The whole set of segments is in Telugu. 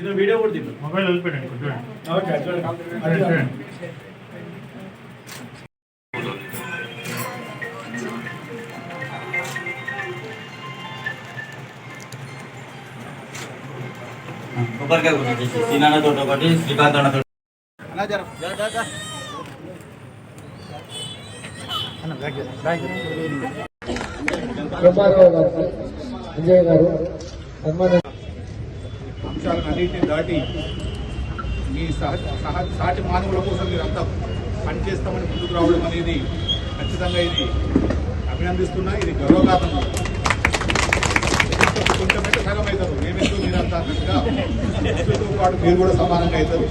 చిన్న వీడియో కూడా దిగు మొబైల్ వదిలిపెట్టండి కొంచెం చూడండి. కొబ్బరికాయ ఒకటి శ్రీకాంత్ గారు సన్మానం అన్నింటిని దాటి మీ సహ సాటి మానవుల కోసం మీరంతా పనిచేస్తామని ముందుకు రావడం అనేది ఖచ్చితంగా ఇది అభినందిస్తున్నా ఇది గర్వకారణం. కొంచెం అయితే సగం అవుతారు. మేమెంతో మీరంతా అన్నట్టుగా పురుషులతో పాటు మీరు కూడా సమానంగా అవుతారు.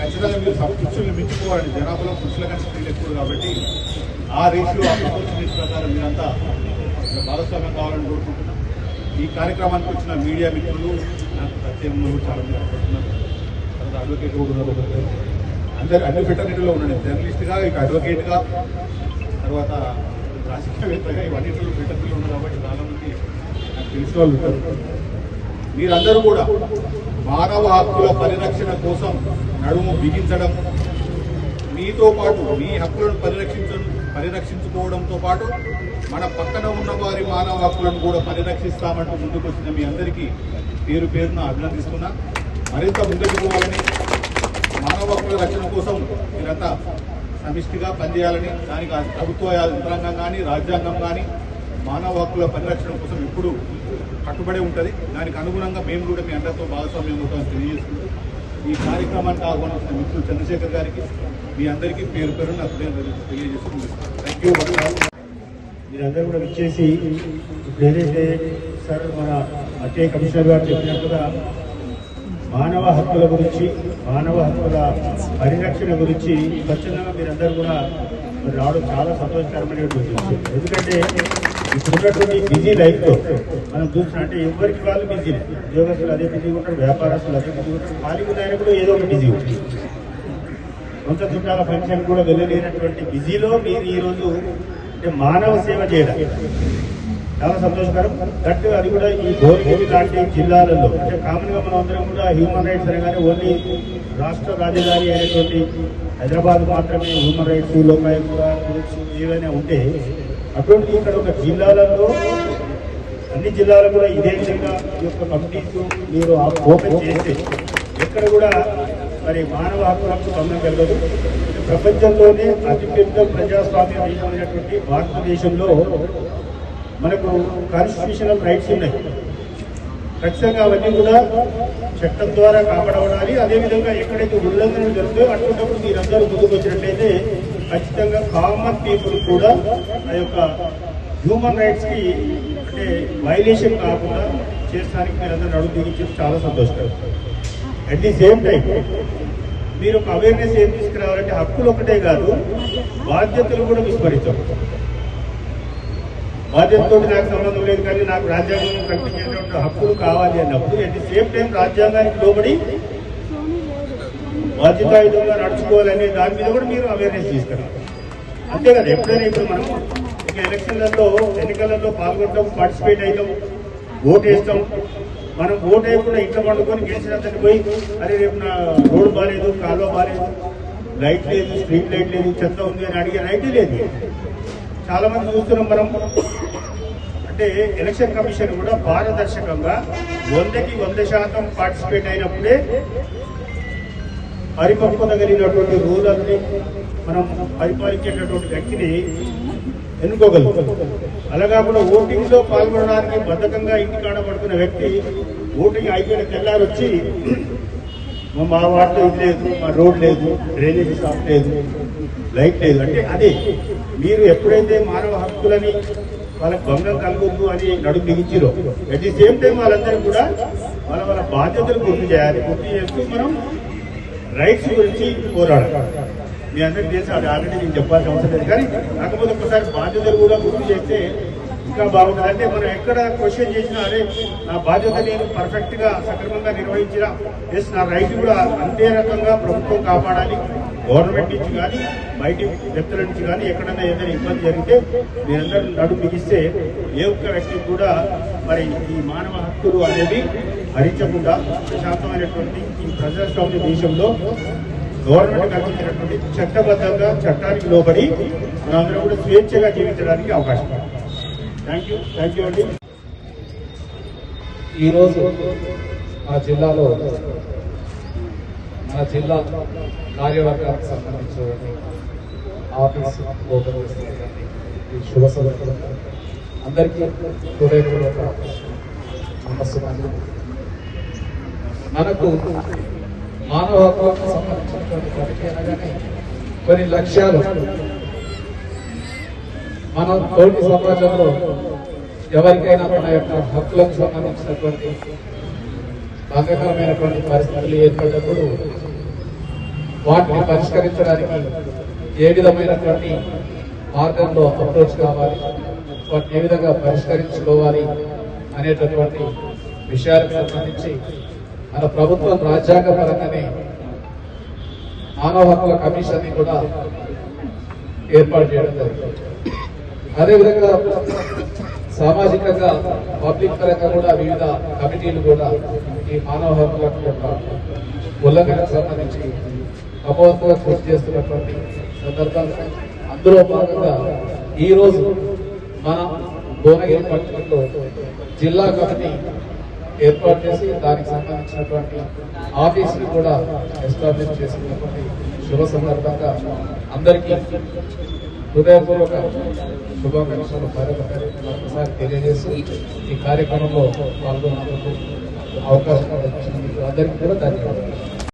ఖచ్చితంగా మీరు పురుషుల్ని మించుకోవాలి జనాభాలో పురుషుల కంటే స్త్రీలు ఎక్కువ కాబట్టి ఆ రేషియో ఆ ప్రకారం మీరంతా భాగస్వామ్యం కావాలని కోరుకుంటున్నాం. ఈ కార్యక్రమానికి వచ్చిన మీడియా మిత్రులు నాకు ప్రత్యేకంగా కూడా చాలా మంది అనుకుంటున్నారు తర్వాత అడ్వకేట్ కూడా ఉన్నారు అందరు అన్ని ఫెటర్నిటీలో ఉన్నాడు జర్నలిస్ట్గా ఇక అడ్వకేట్గా తర్వాత రాజకీయవేత్తగా ఇవన్నింటిలో ఫెటర్నిటీలో ఉన్నారు కాబట్టి చాలా మంది నాకు తెలిసిన వాళ్ళు ఉంటారు. మీరందరూ కూడా మానవ హక్కుల పరిరక్షణ కోసం నడుము బిగించడం మీతో పాటు మీ హక్కులను పరిరక్షించ పరిరక్షించుకోవడంతో పాటు మన పక్కన ఉన్న వారి మానవ హక్కులను కూడా పరిరక్షిస్తామంటూ ముందుకు వచ్చిన మీ అందరికీ పేరు పేరున అభినందిస్తున్నా. మరింత ముందుకు పోవాలని మానవ హక్కుల రక్షణ కోసం మీరంతా సమిష్టిగా పనిచేయాలని దానికి ప్రభుత్వ యంత్రాంగం కానీ రాజ్యాంగం కానీ మానవ హక్కుల పరిరక్షణ కోసం ఎప్పుడు కట్టుబడి ఉంటుంది. దానికి అనుగుణంగా మేము కూడా మీ అందరితో భాగస్వామ్యం కోసం తెలియజేసుకుంటూ ఈ కార్యక్రమానికి ఆహ్వానించిన మిత్రులు చంద్రశేఖర్ గారికి మీ అందరికీ పేరు పేరు నా తెలియజేసుకుంటున్నాను. థ్యాంక్ యూ మీరందరూ కూడా విచ్చేసి ఇప్పుడు ఏదైతే సార్ మన అటే కమిషనర్ గారు చెప్పినట్టుగా మానవ హక్కుల గురించి మానవ హక్కుల పరిరక్షణ గురించి స్వచ్ఛందంగా మీరందరూ కూడా రావడం చాలా సంతోషకరమైనటువంటి విషయం. ఎందుకంటే ఇప్పుడున్నటువంటి బిజీ లైఫ్లో మనం చూసిన అంటే ఎవరికి వాళ్ళు బిజీ? ఉద్యోగస్తులు అదే బిజీ ఉంటారు వ్యాపారస్తులు అదే బిజీ ఉంటారు. ఖాళీగా ఉన్నాయని కూడా ఏదో ఒక బిజీ ఉంటుంది. కొంత చుట్టాల ఫంక్షన్ కూడా వెళ్ళలేనటువంటి బిజీలో మీరు ఈరోజు మానవ సేవ చేయడం చాలా సంతోషకరం. దట్ అది కూడా ఈ గోరిగిరి లాంటి జిల్లాలలో అంటే కామన్గా మనం అందరం కూడా హ్యూమన్ రైట్స్ అనగానే ఓన్లీ రాష్ట్ర రాజధాని అయినటువంటి హైదరాబాద్ మాత్రమే హ్యూమన్ రైట్స్ లోకాయుక్త గురించి ఏవైనా ఉంటే అటువంటి ఇక్కడ ఒక జిల్లాలలో అన్ని జిల్లాలు కూడా ఇదే విధంగా ఈ యొక్క కమిటీస్ మీరు ఓపెన్ చేస్తే ఎక్కడ కూడా మరి మానవ హక్కులకు భంగం కలగదు ప్రపంచంలోనే అతిపెద్ద ప్రజాస్వామ్య అయినటువంటి భారతదేశంలో మనకు కాన్స్టిట్యూషనల్ రైట్స్ ఉన్నాయి. ఖచ్చితంగా అవన్నీ కూడా చట్టం ద్వారా కాపాడబడాలి. అదేవిధంగా ఎక్కడైతే ఉల్లంఘనలు జరుగుతాయో అటువంటిప్పుడు మీరందరూ ముందుకు వచ్చినట్లయితే ఖచ్చితంగా కామన్ పీపుల్ కూడా ఆ యొక్క హ్యూమన్ రైట్స్కి అంటే వైలేషన్ కాకుండా చేస్తానికి మీరందరూ అడుగు దిగించి చాలా సంతోషపడతారు. అట్ ది సేమ్ టైం మీరు ఒక అవేర్నెస్ ఏం తీసుకురావాలంటే హక్కులు ఒకటే కాదు బాధ్యతలు కూడా విస్మరించాం బాధ్యతతో నాకు సంబంధం లేదు కానీ నాకు రాజ్యాంగం ప్రకటించేటువంటి హక్కులు కావాలి అన్నప్పుడు అట్ ది సేమ్ టైం రాజ్యాంగానికి లోబడి బాధ్యతాయుతంగా నడుచుకోవాలనే దాని మీద కూడా మీరు అవేర్నెస్ తీసుకురావాలి. అంతే కదా ఎప్పుడైనా ఇప్పుడు మనం ఇక ఎలక్షన్లలో ఎన్నికలలో పాల్గొంటాం పార్టిసిపేట్ అవుతాం ఓటు వేస్తాం మనం ఓటు వేయకుండా ఇంట్లో పండుకొని గెలిచినంతని పోయి అరే రేపు నా రోడ్డు బాగాలేదు కాలువ బాగాలేదు లైట్ లేదు స్ట్రీట్ లైట్ లేదు చెత్త ఉంది అని అడిగే లైట్ లేదు. చాలా మంది చూస్తున్నాం మనం. అంటే ఎలక్షన్ కమిషన్ కూడా పారదర్శకంగా వందకి వంద శాతం పార్టిసిపేట్ అయినప్పుడే పరిపక్వత కలిగినటువంటి రూలర్ని మనం పరిపాలించేటటువంటి వ్యక్తిని ఎన్నుకోగలుగుతాం అలా కాకుండా ఓటింగ్లో పాల్గొనడానికి బద్ధకంగా ఇంటి కాడబడుతున్న వ్యక్తి ఓటింగ్ అయిపోయిన తెల్లారు వచ్చి "మా- మా వాటిలో ఇది లేదు మా రోడ్ లేదు డ్రైనేజ్ స్టాప్ లేదు లైట్ లేదు. అంటే అదే మీరు ఎప్పుడైతే మానవ హక్కులని వాళ్ళకి భంగం కలగొద్దు అని నడుము బిగించిరో అట్ ది సేమ్ టైం వాళ్ళందరూ కూడా వాళ్ళ వాళ్ళ బాధ్యతలు గుర్తు చేయాలి. గుర్తు చేస్తూ మనం రైట్స్ గురించి పోరాడాలి. మీ అందరికీ తెలుసు అది ఆల్రెడీ నేను చెప్పాల్సిన అవసరం లేదు. కానీ కాకపోతే ఒకసారి బాధ్యతలు కూడా గుర్తు చేస్తే ఇంకా బాగుంటుంది. అంటే మనం ఎక్కడ క్వశ్చన్ చేసినా అరే నా బాధ్యత నేను పర్ఫెక్ట్గా సక్రమంగా నిర్వహించిన ఎస్ నా రైట్ కూడా అంతే రకంగా ప్రభుత్వం కాపాడాలి గవర్నమెంట్ నుంచి కానీ బయట వ్యక్తుల నుంచి కానీ ఎక్కడైనా ఏదైనా ఇబ్బంది జరిగితే మీరందరూ నడు బిగిస్తే ఏ ఒక్క వ్యక్తికి కూడా మరి ఈ మానవ హక్కులు అనేవి హరించకుండా ప్రశాంతమైనటువంటి ఈ ప్రజాస్వామ్య దేశంలో గవర్నమెంట్ కల్పించినటువంటి చట్టబద్ధంగా చట్టానికి లోబడి మనందరం కూడా స్వేచ్ఛగా జీవించడానికి అవకాశం థ్యాంక్ యూ థ్యాంక్ యూ అండి. ఈరోజు ఆ జిల్లాలో మన జిల్లా కార్యవర్గానికి సంబంధించినటువంటి ఆఫీస్ ఓపెన్ చేస్తున్నటువంటి ఈ శుభ సందర్భంగా అందరికీ హృదయపూర్వక నమస్కారం మనకు మానవ హక్కులకు సంబంధించినటువంటి ప్రగతి అనగానే కొన్ని లక్ష్యాలు. మన తోటి సమాజంలో ఎవరికైనా మన యొక్క హక్కులకు సంబంధించినటువంటి భంగకరమైనటువంటి పరిస్థితులు ఏర్పడినప్పుడు వాటిని పరిష్కరించడానికి ఏ విధమైనటువంటి మార్గంలో అప్రోచ్ కావాలి? వాటిని ఏ విధంగా పరిష్కరించుకోవాలి అనేటటువంటి విషయాలకు సంబంధించి మన ప్రభుత్వం రాజ్యాంగ పరంగానే మానవ హక్కుల కమిషన్ని కూడా ఏర్పాటు చేయడం జరిగింది. అదేవిధంగా సామాజికంగా పబ్లిక్ పరంగా కూడా వివిధ కమిటీలు కూడా ఈ మానవ హక్కుల ఉల్లంఘనకు సంబంధించి అపవంతుగా కృషి చేస్తున్నటువంటి సందర్భంగా అందులో భాగంగా ఈరోజు మన భువనగిరి పట్టణంలో జిల్లా కమిటీ ఏర్పాటు చేసి దానికి సంబంధించినటువంటి ఆఫీసులు కూడా ఎస్టాబ్లిష్ చేసినటువంటి శుభ సందర్భంగా అందరికీ హృదయపూర్వక శుభాకాంక్షలు. మరొకసారి తెలియజేసి ఈ కార్యక్రమంలో పాల్గొన్నందుకు అవకాశం అందరికీ కూడా ధన్యవాదాలు.